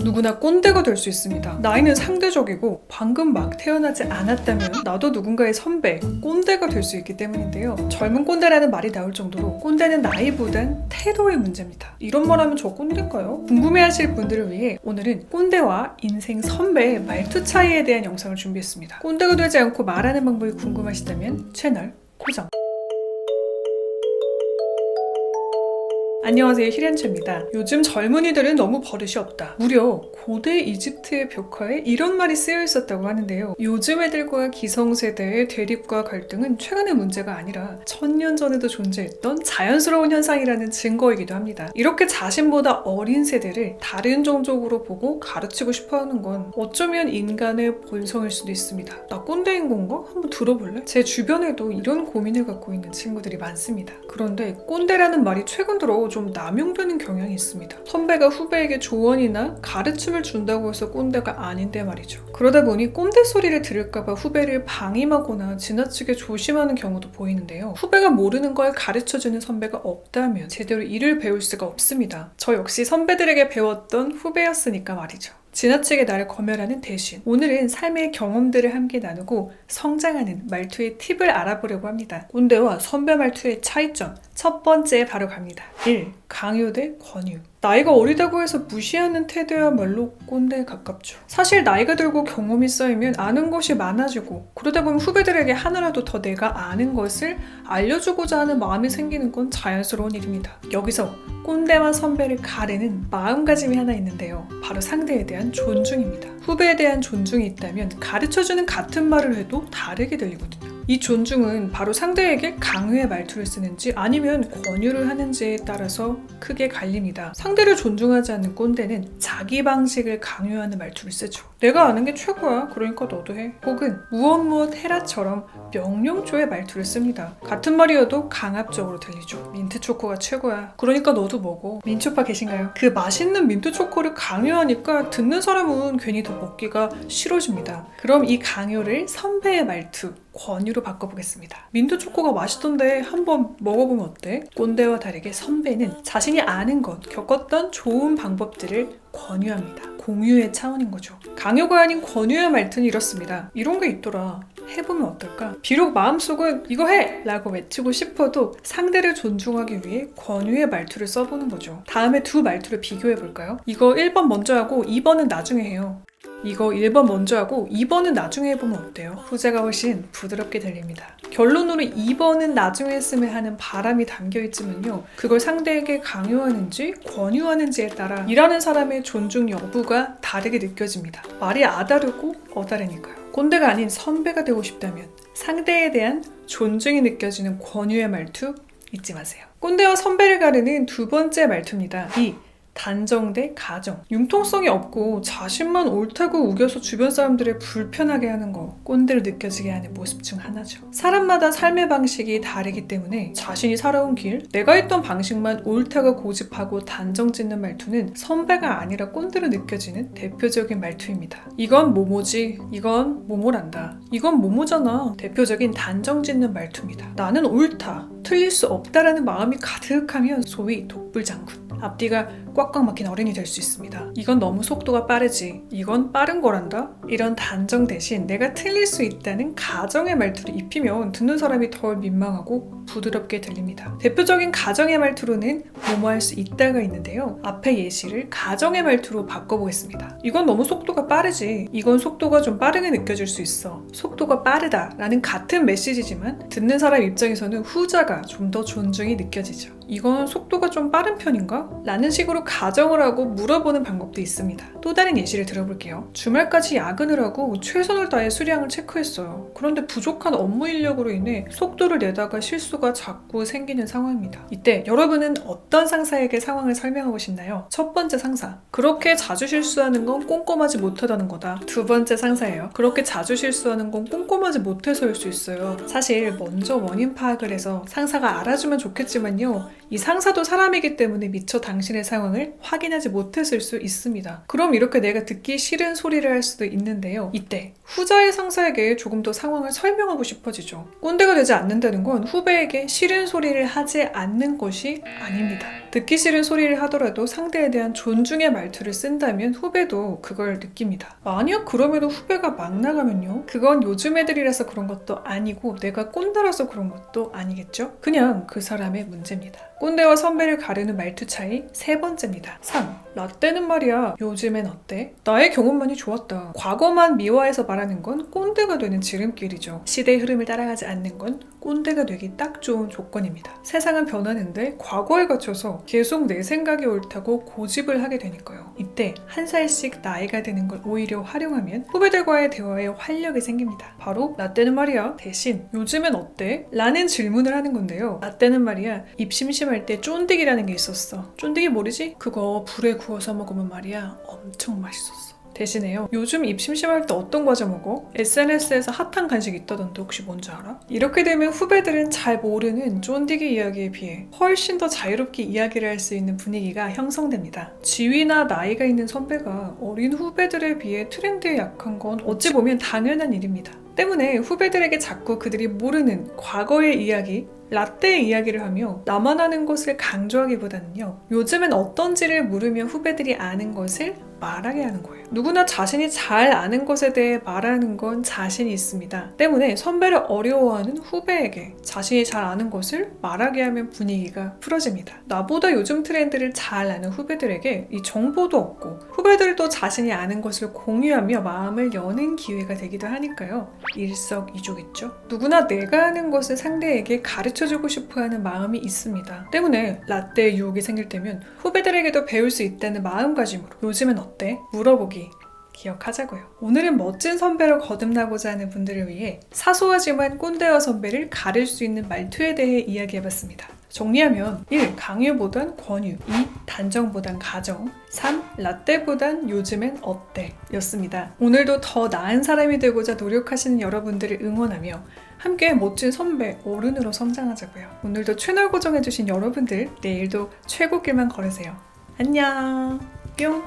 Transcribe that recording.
누구나 꼰대가 될 수 있습니다. 나이는 상대적이고 방금 막 태어나지 않았다면 나도 누군가의 선배, 꼰대가 될 수 있기 때문인데요. 젊은 꼰대라는 말이 나올 정도로 꼰대는 나이보단 태도의 문제입니다. 이런 말 하면 저 꼰대인가요? 궁금해하실 분들을 위해 오늘은 꼰대와 인생 선배의 말투 차이에 대한 영상을 준비했습니다. 꼰대가 되지 않고 말하는 방법이 궁금하시다면 채널 고정. 안녕하세요 히렌체입니다. 요즘 젊은이들은 너무 버릇이 없다. 무려 고대 이집트의 벽화에 이런 말이 쓰여 있었다고 하는데요. 요즘 애들과 기성세대의 대립과 갈등은 최근의 문제가 아니라 천년 전에도 존재했던 자연스러운 현상이라는 증거이기도 합니다. 이렇게 자신보다 어린 세대를 다른 종족으로 보고 가르치고 싶어 하는 건 어쩌면 인간의 본성일 수도 있습니다. 나 꼰대인 건가? 한번 들어볼래? 제 주변에도 이런 고민을 갖고 있는 친구들이 많습니다. 그런데 꼰대라는 말이 최근 들어 좀 남용되는 경향이 있습니다. 선배가 후배에게 조언이나 가르침을 준다고 해서 꼰대가 아닌데 말이죠. 그러다 보니 꼰대 소리를 들을까봐 후배를 방임하거나 지나치게 조심하는 경우도 보이는데요. 후배가 모르는 걸 가르쳐주는 선배가 없다면 제대로 일을 배울 수가 없습니다. 저 역시 선배들에게 배웠던 후배였으니까 말이죠. 지나치게 나를 검열하는 대신 오늘은 삶의 경험들을 함께 나누고 성장하는 말투의 팁을 알아보려고 합니다. 꼰대와 선배 말투의 차이점 첫 번째 바로 갑니다. 1. 강요 대 권유 나이가 어리다고 해서 무시하는 태도야말로 꼰대에 가깝죠. 사실 나이가 들고 경험이 쌓이면 아는 것이 많아지고 그러다 보면 후배들에게 하나라도 더 내가 아는 것을 알려주고자 하는 마음이 생기는 건 자연스러운 일입니다. 여기서 꼰대와 선배를 가르는 마음가짐이 하나 있는데요. 바로 상대에 대한 존중입니다. 후배에 대한 존중이 있다면 가르쳐주는 같은 말을 해도 다르게 들리거든요. 이 존중은 바로 상대에게 강요의 말투를 쓰는지 아니면 권유를 하는지에 따라서 크게 갈립니다. 상대를 존중하지 않는 꼰대는 자기 방식을 강요하는 말투를 쓰죠. 내가 아는 게 최고야. 그러니까 너도 해. 혹은 무엇 무엇 해라처럼 명령조의 말투를 씁니다. 같은 말이어도 강압적으로 들리죠. 민트 초코가 최고야. 그러니까 너도 먹어. 민초파 계신가요? 그 맛있는 민트 초코를 강요하니까 듣는 사람은 괜히 더 먹기가 싫어집니다. 그럼 이 강요를 선배의 말투, 권유로 바꿔보겠습니다. 민트 초코가 맛있던데 한번 먹어보면 어때? 꼰대와 다르게 선배는 자신이 아는 것, 겪었던 좋은 방법들을 권유합니다. 공유의 차원인 거죠. 강요가 아닌 권유의 말투는 이렇습니다. 이런 게 있더라. 해보면 어떨까? 비록 마음속은 이거 해! 라고 외치고 싶어도 상대를 존중하기 위해 권유의 말투를 써보는 거죠. 다음에 두 말투를 비교해 볼까요? 이거 1번 먼저 하고 2번은 나중에 해요. 이거 1번 먼저 하고 2번은 나중에 해보면 어때요? 후자가 훨씬 부드럽게 들립니다. 결론으로 2번은 나중에 했으면 하는 바람이 담겨 있지만요. 그걸 상대에게 강요하는지 권유하는지에 따라 일하는 사람의 존중 여부가 다르게 느껴집니다. 말이 아다르고 어다르니까요. 꼰대가 아닌 선배가 되고 싶다면 상대에 대한 존중이 느껴지는 권유의 말투 잊지 마세요. 꼰대와 선배를 가르는 두 번째 말투입니다. 이 단정 대 가정. 융통성이 없고 자신만 옳다고 우겨서 주변 사람들을 불편하게 하는 거 꼰대로 느껴지게 하는 모습 중 하나죠. 사람마다 삶의 방식이 다르기 때문에 자신이 살아온 길, 내가 했던 방식만 옳다고 고집하고 단정 짓는 말투는 선배가 아니라 꼰대로 느껴지는 대표적인 말투입니다. 이건 뭐뭐지, 이건 뭐뭐란다, 이건 뭐뭐잖아. 대표적인 단정 짓는 말투입니다. 나는 옳다, 틀릴 수 없다라는 마음이 가득하면 소위 독불장군. 앞뒤가 꽉꽉 막힌 어른이 될 수 있습니다. 이건 너무 속도가 빠르지. 이건 빠른 거란다. 이런 단정 대신 내가 틀릴 수 있다는 가정의 말투를 입히면 듣는 사람이 덜 민망하고 부드럽게 들립니다. 대표적인 가정의 말투로는 뭐뭐 할 수 있다가 있는데요. 앞에 예시를 가정의 말투로 바꿔보겠습니다. 이건 너무 속도가 빠르지. 이건 속도가 좀 빠르게 느껴질 수 있어. 속도가 빠르다 라는 같은 메시지지만 듣는 사람 입장에서는 후자가 좀 더 존중이 느껴지죠. 이건 속도가 좀 빠른 편인가? 라는 식으로 가정을 하고 물어보는 방법도 있습니다. 또 다른 예시를 들어볼게요. 주말까지 야근을 하고 최선을 다해 수량을 체크했어요. 그런데 부족한 업무 인력으로 인해 속도를 내다가 실수가 자꾸 생기는 상황입니다. 이때 여러분은 어떤 상사에게 상황을 설명하고 싶나요? 첫 번째 상사. 그렇게 자주 실수하는 건 꼼꼼하지 못하다는 거다. 두 번째 상사예요. 그렇게 자주 실수하는 건 꼼꼼하지 못해서일 수 있어요. 사실 먼저 원인 파악을 해서 상사가 알아주면 좋겠지만요. 이 상사도 사람이기 때문에 미처 당신의 상황을 확인하지 못했을 수 있습니다. 그럼 이렇게 내가 듣기 싫은 소리를 할 수도 있는데요. 이때 후자의 상사에게 조금 더 상황을 설명하고 싶어지죠. 꼰대가 되지 않는다는 건 후배에게 싫은 소리를 하지 않는 것이 아닙니다. 듣기 싫은 소리를 하더라도 상대에 대한 존중의 말투를 쓴다면 후배도 그걸 느낍니다. 만약 그럼에도 후배가 막 나가면요? 그건 요즘 애들이라서 그런 것도 아니고 내가 꼰대라서 그런 것도 아니겠죠? 그냥 그 사람의 문제입니다. 꼰대와 선배를 가르는 말투 차이 세 번째 입니다. 3. 라떼는 말이야. 요즘엔 어때? 나의 경험만이 좋았다. 과거만 미화해서 말하는 건 꼰대가 되는 지름길이죠. 시대의 흐름을 따라가지 않는 건 꼰대가 되기 딱 좋은 조건입니다. 세상은 변하는데 과거에 갇혀서 계속 내 생각이 옳다고 고집을 하게 되니까요. 이때 한 살씩 나이가 드는 걸 오히려 활용하면 후배들과의 대화에 활력이 생깁니다. 바로 라떼는 말이야. 대신 요즘엔 어때? 라는 질문을 하는 건데요. 라떼는 말이야. 입 심심할 때 쫀득이라는 게 있었어. 쫀득이 모르지? 그거 불에 구 워서 먹으면 말이야. 엄청 맛있었어. 대신에요. 요즘 입 심심할 때 어떤 과자 먹어? SNS에서 핫한 간식 있다던데 혹시 뭔지 알아? 이렇게 되면 후배들은 잘 모르는 쫀디기 이야기에 비해 훨씬 더 자유롭게 이야기를 할 수 있는 분위기가 형성됩니다. 지위나 나이가 있는 선배가 어린 후배들에 비해 트렌드에 약한 건 어찌 보면 당연한 일입니다. 때문에 후배들에게 자꾸 그들이 모르는 과거의 이야기, 라떼의 이야기를 하며 나만 아는 것을 강조하기보다는요. 요즘엔 어떤지를 물으며 후배들이 아는 것을 말하게 하는 거예요. 누구나 자신이 잘 아는 것에 대해 말하는 건 자신이 있습니다. 때문에 선배를 어려워하는 후배에게 자신이 잘 아는 것을 말하게 하면 분위기가 풀어집니다. 나보다 요즘 트렌드를 잘 아는 후배들에게 이 정보도 얻고 후배들도 자신이 아는 것을 공유하며 마음을 여는 기회가 되기도 하니까요. 일석이조겠죠. 누구나 내가 아는 것을 상대에게 가르쳐주고 싶어하는 마음이 있습니다. 때문에 라떼 유혹이 생길 때면 후배들에게도 배울 수 있다는 마음가짐으로 요즘엔 어때? 물어보기 기억하자고요. 오늘은 멋진 선배로 거듭나고자 하는 분들을 위해 사소하지만 꼰대와 선배를 가릴 수 있는 말투에 대해 이야기해봤습니다. 정리하면 1. 강요보단 권유 2. 단정보단 가정 3. 라떼보단 요즘엔 어때? 였습니다. 오늘도 더 나은 사람이 되고자 노력하시는 여러분들을 응원하며 함께 멋진 선배, 어른으로 성장하자고요. 오늘도 채널 고정해주신 여러분들 내일도 최고 길만 걸으세요. 안녕 뿅